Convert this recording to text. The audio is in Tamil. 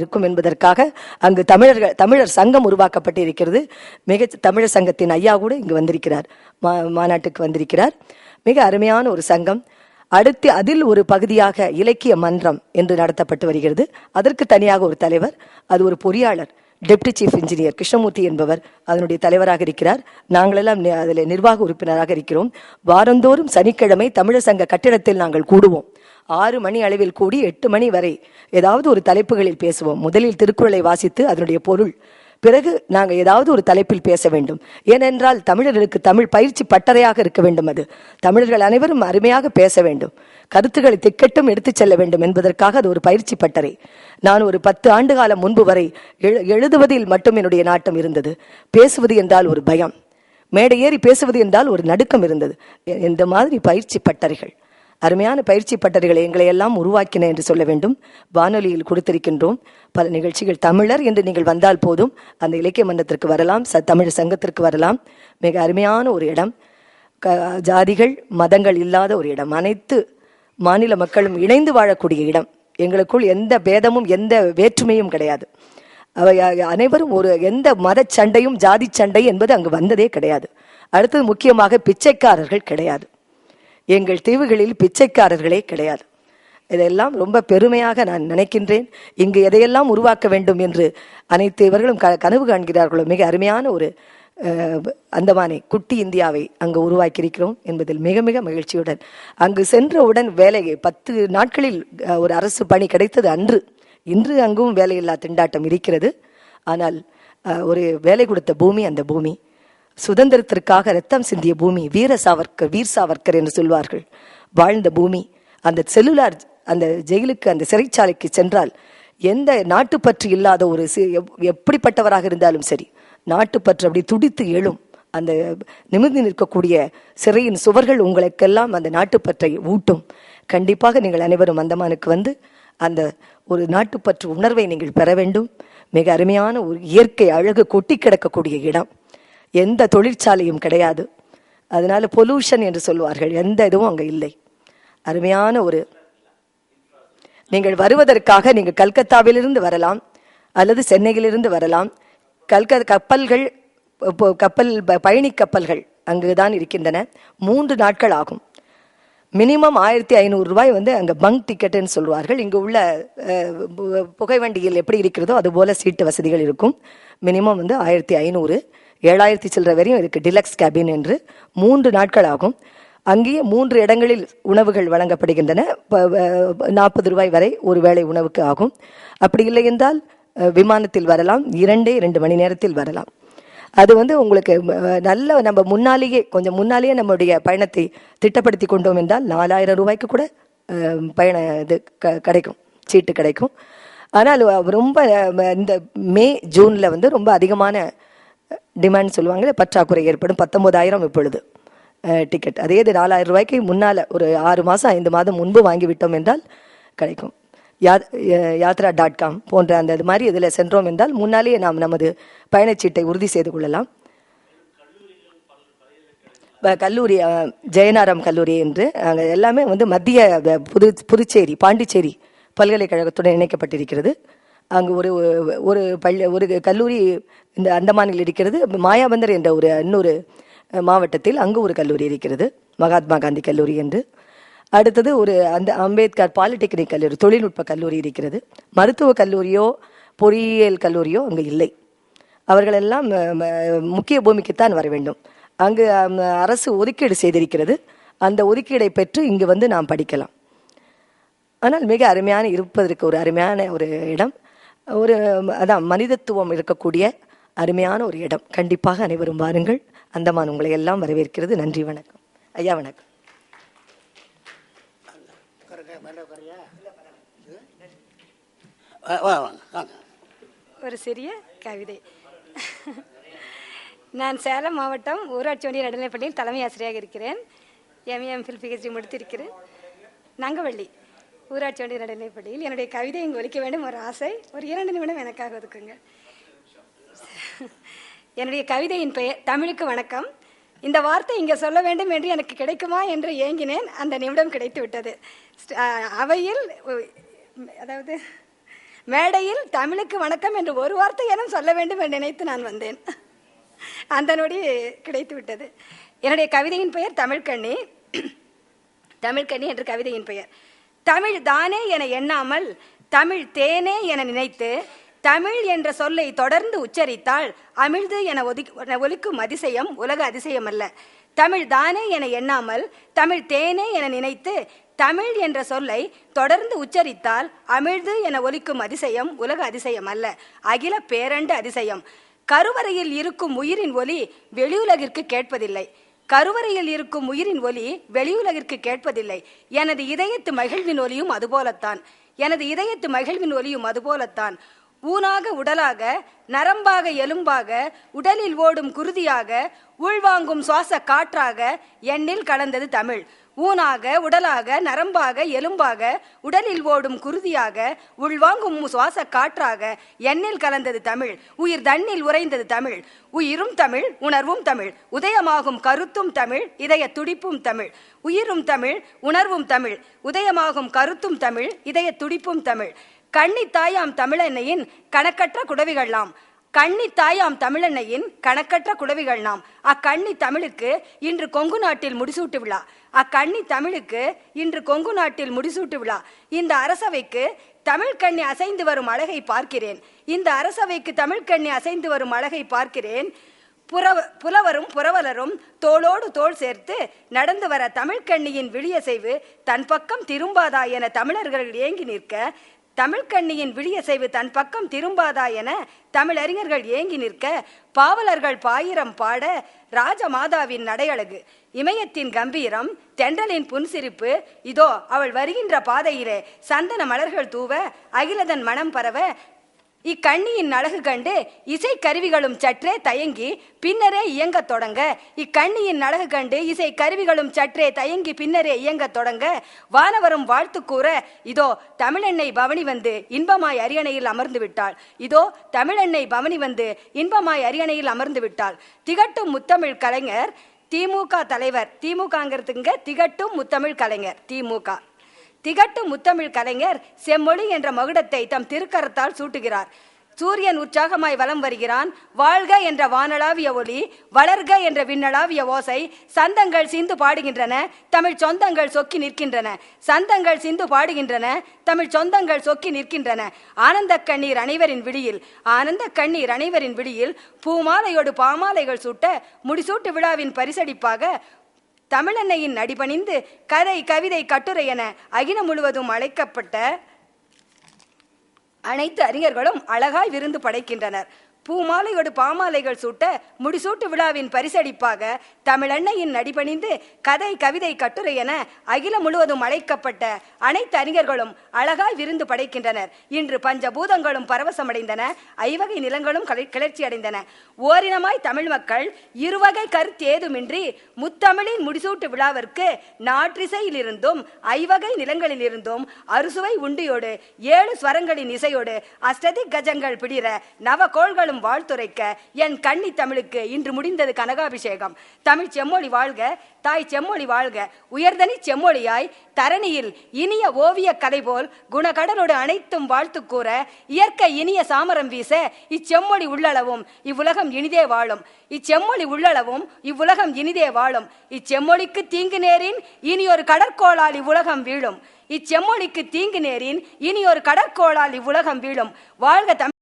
இருக்கும் என்பதற்காக அங்கு தமிழர்கள் தமிழர் சங்கம் உருவாக்கப்பட்டு இருக்கிறது மிக தமிழர் சங்கத்தின் ஐயா கூட இங்கு வந்திருக்கிறார். மா மாநாட்டுக்கு வந்திருக்கிறார். மிக அருமையான ஒரு சங்கம். அடுத்து அதில் ஒரு பகுதியாக இலக்கிய மன்றம் என்று நடத்தப்பட்டு வருகிறது. அதற்கு தனியாக ஒரு தலைவர் அது ஒரு பொறியாளர் டெப்டி சீஃப் இன்ஜினியர் கிருஷ்ணமூர்த்தி என்பவர் அதனுடைய தலைவராக இருக்கிறார். நாங்களெல்லாம் அதில் நிர்வாக உறுப்பினராக இருக்கிறோம். வாரந்தோறும் சனிக்கிழமை தமிழர் சங்க கட்டிடத்தில் நாங்கள் கூடுவோம். ஆறு மணி அளவில் கூடி எட்டு மணி வரை ஏதாவது ஒரு தலைப்புகளில் பேசுவோம். முதலில் திருக்குறளை வாசித்து அதனுடைய பொருள். பிறகு நாங்கள் ஏதாவது ஒரு தலைப்பில் பேச வேண்டும். ஏனென்றால் தமிழர்களுக்கு தமிழ் பயிற்சி பட்டறையாக இருக்க வேண்டும் அது. தமிழர்கள் அனைவரும் அருமையாக பேச வேண்டும். கருத்துக்களை திக்கட்டும் எடுத்துச் செல்ல வேண்டும் என்பதற்காக அது ஒரு பயிற்சி பட்டறை. நான் ஒரு பத்து ஆண்டு காலம் முன்பு வரை எழு- எழுதுவதில் மட்டும் என்னுடைய நாட்டம் இருந்தது. பேசுவது என்றால் ஒரு பயம். மேடை ஏறி பேசுவது என்றால் ஒரு நடுக்கம் இருந்தது. இந்த மாதிரி பயிற்சி பட்டறைகள்? அருமையான பயிற்சி பட்டறைகளை எங்களை எல்லாம் உருவாக்கின என்று சொல்ல வேண்டும். வானொலியில் கொடுத்திருக்கின்றோம். பல நிகழ்ச்சிகள் தமிழர் என்று நீங்கள் வந்தால் போதும். அந்த இலக்கிய மன்றத்திற்கு வரலாம் ச தமிழ் சங்கத்திற்கு வரலாம். மிக அருமையான ஒரு இடம். க ஜாதிகள் மதங்கள் இல்லாத ஒரு இடம். அனைத்து மாநில மக்களும் இணைந்து வாழக்கூடிய இடம். எங்களுக்குள் எந்த பேதமும் எந்த வேற்றுமையும் கிடையாது. அவை அனைவரும் ஒரு எந்த மத சண்டையும் ஜாதி சண்டை என்பது அங்கு வந்ததே கிடையாது. அடுத்தது முக்கியமாக பிச்சைக்காரர்கள் கிடையாது. எங்கள் தீவுகளில் பிச்சைக்காரர்களே கிடையாது. இதெல்லாம் ரொம்ப பெருமையாக நான் நினைக்கின்றேன். இங்கு எதையெல்லாம் உருவாக்க வேண்டும் என்று அனைத்து இவர்களும் க கனவு காண்கிறார்களோ மிக அருமையான ஒரு அந்தமானே அந்தமானை குட்டி இந்தியாவை அங்கு உருவாக்கியிருக்கிறோம் என்பதில் மிக மிக மகிழ்ச்சியுடன். அங்கு சென்றவுடன் வேலையை பத்து நாட்களில் ஒரு அரசு பணி கிடைத்தது அன்று. இன்று அங்கும் வேலையில்லா திண்டாட்டம் இருக்கிறது. ஆனால் ஒரு வேலை கொடுத்த பூமி அந்த பூமி. சுதந்திரத்திற்காக ரத்தம் சிந்திய பூமி வீர சாவர்கர் வீர் சாவர்கர் என்று சொல்வார்கள். வாழ்ந்த பூமி அந்த செல்லுலார் அந்த ஜெயிலுக்கு அந்த சிறைச்சாலைக்கு சென்றால் எந்த நாட்டுப்பற்று இல்லாத ஒரு எப்படிப்பட்டவராக இருந்தாலும் சரி நாட்டுப்பற்று அப்படி துடித்து எழும். அந்த நிமிர்ந்து நிற்கக்கூடிய சிறையின் சுவர்கள் உங்களுக்கெல்லாம் அந்த நாட்டுப்பற்றை ஊட்டும். கண்டிப்பாக நீங்கள் அனைவரும் அந்தமானுக்கு வந்து அந்த ஒரு நாட்டுப்பற்று உணர்வை நீங்கள் பெற வேண்டும். மிக அருமையான ஒரு இயற்கை அழகு கொட்டி கிடக்கக்கூடிய இடம். எந்த தொழிற்சாலையும் கிடையாது. அதனால பொல்யூஷன் என்று சொல்வார்கள் எந்த இதுவும் அங்கே இல்லை. அருமையான ஒரு நீங்கள் வருவதற்காக நீங்கள் கல்கத்தாவிலிருந்து வரலாம் அல்லது சென்னையிலிருந்து வரலாம். கல்க கப்பல்கள் இப்போ கப்பல் ப- பயணி கப்பல்கள் அங்குதான் இருக்கின்றன. மூன்று நாட்கள் ஆகும். மினிமம் ஆயிரத்தி ஐநூறு ரூபாய் வந்து அங்கே பங்க் டிக்கெட்டுன்னு சொல்வார்கள். இங்கு உள்ள புகை வண்டியில் எப்படி இருக்கிறதோ அது போல சீட்டு வசதிகள் இருக்கும். மினிமம் வந்து ஆயிரத்தி ஐநூறு. ஏழாயிரத்தி சில்லற வரையும் இருக்குது டிலக்ஸ் கேபின் என்று. மூன்று நாட்கள் ஆகும் அங்கேயே மூன்று இடங்களில் உணவுகள் வழங்கப்படுகின்றன. நாற்பது ரூபாய் வரை ஒரு வேளை உணவுக்கு ஆகும். அப்படி இல்லை என்றால் விமானத்தில் வரலாம். இரண்டே இரண்டு மணி நேரத்தில் வரலாம். அது வந்து உங்களுக்கு நல்ல நம்ம முன்னாலேயே கொஞ்சம் முன்னாலேயே நம்முடைய பயணத்தை திட்டப்படுத்தி கொண்டோம் என்றால் நாலாயிரம் ரூபாய்க்கு கூட பயண இது க- கிடைக்கும். சீட்டு கிடைக்கும். ஆனால் ரொம்ப இந்த மே ஜூனில் வந்து ரொம்ப அதிகமான டிமாண்ட் சொல்லுவாங்க பற்றாக்குறை ஏற்படும். பத்தொம்போதாயிரம் இப்பொழுது டிக்கெட் அதே இது நாலாயிரம் ரூபாய்க்கு முன்னால் ஒரு ஆறு மாதம் ஐந்து மாதம் முன்பு வாங்கி விட்டோம் என்றால் கிடைக்கும். யா யாத்ரா டாட் காம் போன்ற அந்த இது மாதிரி இதில் சென்றோம் என்றால் முன்னாலேயே நாம் நமது பயணச்சீட்டை உறுதி செய்து கொள்ளலாம். கல்லூரி அஹ், ஜெயனாராம் கல்லூரி என்று அங்கே எல்லாமே வந்து மத்திய புது புதுச்சேரி பாண்டிச்சேரி பல்கலைக்கழகத்துடன் இணைக்கப்பட்டிருக்கிறது. அங்கு ஒரு ஒரு பள்ளி ஒரு கல்லூரி இந்த அந்தமானில் இருக்கிறது. மாயாபந்தர் என்ற ஒரு இன்னொரு மாவட்டத்தில் அங்கு ஒரு கல்லூரி இருக்கிறது. மகாத்மா காந்தி கல்லூரி என்று. அடுத்தது ஒரு அந்த அம்பேத்கர் பாலிடெக்னிக் கல்லூரி தொழில்நுட்ப கல்லூரி இருக்கிறது. மருத்துவ கல்லூரியோ பொறியியல் கல்லூரியோ அங்கு இல்லை. அவர்களெல்லாம் ம- முக்கிய பூமிக்குத்தான் வர வேண்டும். அங்கு அரசு ஒதுக்கீடு செய்திருக்கிறது. அந்த ஒதுக்கீடை பெற்று இங்கு வந்து நாம் படிக்கலாம். ஆனால் மிக அருமையான இருப்பதற்கு ஒரு அருமையான ஒரு இடம். ஒரு அதான் மனிதத்துவம் இருக்கக்கூடிய அருமையான ஒரு இடம். கண்டிப்பாக அனைவரும் வாருங்கள். அந்தமான் உங்களை எல்லாம் வரவேற்கிறது. நன்றி வணக்கம். ஐயா வணக்கம். ஒரு சிறிய கவிதை. நான் சேலம் மாவட்டம் ஊராட்சி ஒன்றிய நடுநிலைப்பள்ளியில் தலைமை ஆசிரியராக இருக்கிறேன். எம்ஏஎம்ஃபில் பிஹெச்டி முடித்திருக்கிறேன். நங்கவள்ளி. ஊராட்சி ஒன்றிய நடுநிலைப்பள்ளியில் என்னுடைய கவிதை இங்கு ஒலிக்க வேண்டும். ஒரு ஆசை. ஒரு இரண்டு நிமிடம் எனக்காக ஒதுக்குங்க. என்னுடைய கவிதையின் பெயர் தமிழுக்கு வணக்கம். இந்த வார்த்தை இங்கே சொல்ல வேண்டும் என்று எனக்கு கிடைக்குமா என்று ஏங்கினேன். அந்த நிமிடம் கிடைத்து விட்டது அவையில் அதாவது மேடையில் தமிழுக்கு வணக்கம் என்று ஒரு வார்த்தை எனும் சொல்ல வேண்டும் என்று நினைத்து நான் வந்தேன். அந்த நொடி கிடைத்து விட்டது என்னுடைய கவிதையின் பெயர் தமிழ்கண்ணி தமிழ்கண்ணி என்று கவிதையின் பெயர். தமிழ் தானே என எண்ணாமல் தமிழ் தேனே என நினைத்து தமிழ் என்ற சொல்லை தொடர்ந்து உச்சரித்தால் அமிழ்து என ஒதுக்கி ஒலிக்கும் அதிசயம் உலக அதிசயம் அல்ல தமிழ் தானே என எண்ணாமல் தமிழ் தேனே என நினைத்து தமிழ் என்ற சொல்லை தொடர்ந்து உச்சரித்தால் அமிழ்து என ஒலிக்கும் அதிசயம் உலக அதிசயம் அல்ல அகில பேரண்டு அதிசயம். கருவறையில் இருக்கும் உயிரின் ஒலி வெளியுலகிற்கு கேட்பதில்லை. கருவறையில் இருக்கும் உயிரின் ஒலி வெளியுலகிற்கு கேட்பதில்லை. எனது இதயத்து மகிழ்வின் ஒலியும் அதுபோலத்தான். எனது இதயத்து மகிழ்வின் ஒலியும் அதுபோலத்தான். ஊனாக உடலாக நரம்பாக எலும்பாக உடலில் ஓடும் குருதியாக உள்வாங்கும் சுவாச காற்றாக எண்ணில் கலந்தது தமிழ். ஊனாக உடலாக நரம்பாக எலும்பாக உடலில் ஓடும் குருதியாக உள்வாங்கும் சுவாச காற்றாக எண்ணில் கலந்தது தமிழ் உயிர் தண்ணில் உறைந்தது தமிழ் உயிரும் தமிழ் உணர்வும் தமிழ் உதயமாகும் கருத்தும் தமிழ் இதய துடிப்பும் தமிழ் உயிரும் தமிழ் உணர்வும் தமிழ் உதயமாகும் கருத்தும் தமிழ் இதய துடிப்பும் தமிழ் கண்ணி தாயாம் தமிழெண்ணையின் கணக்கற்ற குடவிகள்லாம். கண்ணி தாயாம் தமிழன்னையின் கணக்கற்ற குடவிகள் நாம். அக்கண்ணி தமிழுக்கு இன்று கொங்கு நாட்டில் முடிசூட்டு விழா. அக்கண்ணி தமிழுக்கு இன்று கொங்கு நாட்டில் முடிசூட்டு விழா. இந்த அரசவைக்கு தமிழ்கண்ணி அசைந்து வரும் அழகை பார்க்கிறேன். இந்த அரசவைக்கு தமிழ்கண்ணி அசைந்து வரும் அழகை பார்க்கிறேன். புறவ புலவரும் புரவலரும் தோளோடு தோள் சேர்த்து நடந்து வர தமிழ்க்கண்ணியின் விழியசைவு தன் பக்கம் திரும்பாதா என தமிழர்கள் ஏங்கி நிற்க தமிழ்க்கண்ணியின் விழியசைவு தன் பக்கம் திரும்பாதா என தமிழறிஞர்கள் ஏங்கி நிற்க பாவலர்கள் பாயிரம் பாட ராஜமாதாவின் நடையழகு. இமயத்தின் கம்பீரம் தென்றலின் புன்சிரிப்பு இதோ அவள் வருகின்ற பாதையிலே சந்தன மலர்கள் தூவ அகிலதன் மனம் பரவ இக்கண்ணியின் அழகு கண்டு இசை கருவிகளும் சற்றே தயங்கி பின்னரே இயங்கத் தொடங்க. இக்கண்ணியின் அழகு கண்டு இசை கருவிகளும் சற்றே தயங்கி பின்னரே இயங்கத் தொடங்க. வானவரும் வாழ்த்து கூற இதோ தமிழெண்ணெய் பவனி வந்து இன்பமாய் அரியணையில் அமர்ந்து விட்டாள். இதோ தமிழெண்ணெய் பவனி வந்து இன்பமாய் அரியணையில் அமர்ந்து விட்டாள். திகட்டும் முத்தமிழ் கலைஞர் திமுக தலைவர். திமுகங்கிறதுங்க திகட்டும் முத்தமிழ் கலைஞர் திமுக திகட்டும் முத்தமிழ் கலைஞர் செம்மொழி என்ற மகுடத்தை தம் திருக்கரத்தால் சூட்டுகிறார். சூரியன் உற்சாகமாய் வலம் வருகிறான். வாழ்க என்ற வானளாவிய ஒளி வளர்க என்ற விண்ணளாவிய ஓசை சந்தங்கள் சிந்து பாடுகின்றன தமிழ் சொந்தங்கள் சொக்கி நிற்கின்றன. சந்தங்கள் சிந்து பாடுகின்றன தமிழ் சொந்தங்கள் சொக்கி நிற்கின்றன. ஆனந்த கண்ணீர் அனைவரின் விடியில் ஆனந்த கண்ணீர் அனைவரின் விடியில் பூமாலையோடு பாமாலைகள் சூட்ட முடிசூட்டு விழாவின் பரிசடிப்பாக தமிழன்னையின் அடிபணிந்து கதை கவிதை கட்டுரை என அகிலம் முழுவதும் அழைக்கப்பட்ட அனைத்து அறிஞர்களும் அழகாய் விருந்து படைக்கின்றனர். பூமாலையோடு பாமாலைகள் சூட்ட முடிசூட்டு விழாவின் பரிசடிப்பாக தமிழன்னையின் நடிபணிந்து கதை கவிதை கட்டுரை என அகிலம் முழுவதும் அழைக்கப்பட்ட அனைத்து அறிஞர்களும் அழகாய் விருந்து படைக்கின்றனர். இன்று பஞ்சபூதங்களும் பரவசமடைந்தன. ஐவகை நிலங்களும் கிளர்ச்சி அடைந்தன ஓரினமாய் தமிழ் மக்கள் இருவகை கருத்து ஏதுமின்றி முத்தமிழின் முடிசூட்டு விழாவிற்கு நாற்றிசையிலிருந்தும் ஐவகை நிலங்களிலிருந்தும் அறுசுவை உண்டியோடு ஏழு ஸ்வரங்களின் இசையோடு அஷ்டதி கஜங்கள் பிடிர நவகோள்களும் வாழ்த்துரைக்க என் கண்ணி தமிழுக்கு இன்று முடிந்தது கனகாபிஷேகம். தமிழ் செம்மொழி வாழ்க தாய் செம்மொழி வாழ்க உயர்தனி செம்மொழியாய் தரணியில் இனிய ஓவிய கதை போல் குணகடலோடு அனைத்தும் வாழ்த்து கூற இயற்கை இனிய சாமரம் வீச இச்செம்மொழி உள்ளளவும் இவ்வுலகம் இனிதே வாழும். இச்செம்மொழி உள்ளளவும் இவ்வுலகம் இனிதே வாழும். இச்செம்மொழிக்கு தீங்கு நேரின் இனி ஒரு கடற்கோளால் இவ்வுலகம் வீழும். இச்செம்மொழிக்கு தீங்கு நேரின் இனி ஒரு கடற்கோளால் இவ்வுலகம் வீழும். வாழ்க தமிழ்